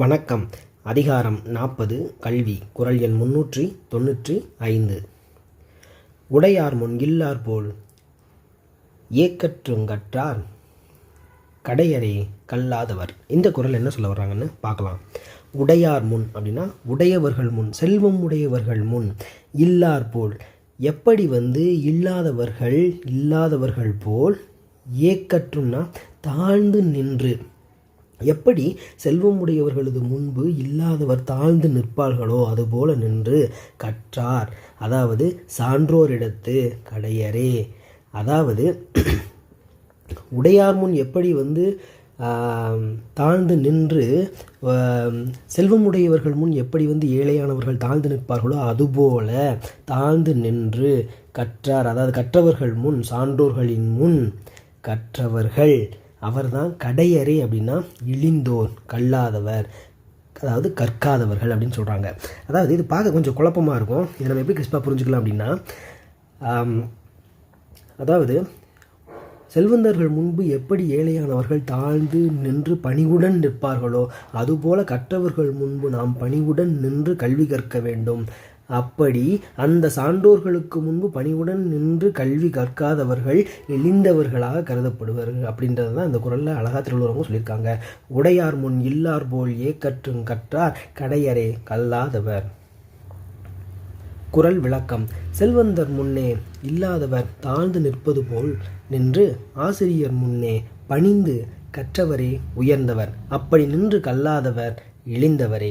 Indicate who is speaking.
Speaker 1: வணக்கம் அதிகாரம் நாற்பது கல்வி குரல் எண் முன்னூற்றி தொன்னூற்றி ஐந்து உடையார் முன் இல்லார் போல் ஏக்கற்றுங்கற்றார் கடையறே கல்லாதவர் இந்த குரல் என்ன சொல்ல வர்றாங்கன்னு பார்க்கலாம் உடையார் முன் அப்படின்னா உடையவர்கள் முன் செல்வம் உடையவர்கள் முன் இல்லார் போல் எப்படி வந்து இல்லாதவர்கள் இல்லாதவர்கள் போல் ஏக்கற்றும்னா தாழ்ந்து நின்று எப்படி செல்வம் உடையவர்களது முன்பு இல்லாதவர் தாழ்ந்து நிற்பார்களோ அதுபோல நின்று கற்றார் அதாவது சான்றோரிடத்து கடையரே அதாவது உடையார் முன் எப்படி வந்து தாழ்ந்து நின்று செல்வமுடையவர்கள் முன் எப்படி வந்து ஏழையானவர்கள் தாழ்ந்து நிற்பார்களோ அதுபோல தாழ்ந்து நின்று கற்றார் அதாவது கற்றவர்கள் முன் சான்றோர்களின் முன் கற்றவர்கள் அவர் தான் கடையறை அப்படின்னா இழிந்தோர் கல்லாதவர் அதாவது கற்காதவர்கள் அப்படின்னு சொல்கிறாங்க அதாவது இது பார்க்க கொஞ்சம் குழப்பமாக இருக்கும் இதை நம்ம எப்படி கிறிஸ்பாக புரிஞ்சுக்கலாம் அப்படின்னா அதாவது செல்வந்தர்கள் முன்பு எப்படி ஏழையானவர்கள் தாழ்ந்து நின்று பணிவுடன் நிற்பார்களோ அதுபோல கற்றவர்கள் முன்பு நாம் பணிவுடன் நின்று கல்வி கற்க வேண்டும் அப்படி அந்த சான்றோர்களுக்கு முன்பு பணிவுடன் நின்று கல்வி கற்காதவர்கள் எளிந்தவர்களாக கருதப்படுவார்கள் அப்படின்றது தான் இந்த குரலில் அழகா திருவள்ளுவரவங்க சொல்லியிருக்காங்க உடையார் முன் இல்லார் போல் ஏக்கற்றும் கற்றார் கடையரே கல்லாதவர் குரல் விளக்கம் செல்வந்தர் முன்னே இல்லாதவர் தாழ்ந்து நிற்பது போல் நின்று ஆசிரியர் முன்னே பணிந்து கற்றவரே உயர்ந்தவர் அப்படி நின்று கல்லாதவர் இழிந்தவரே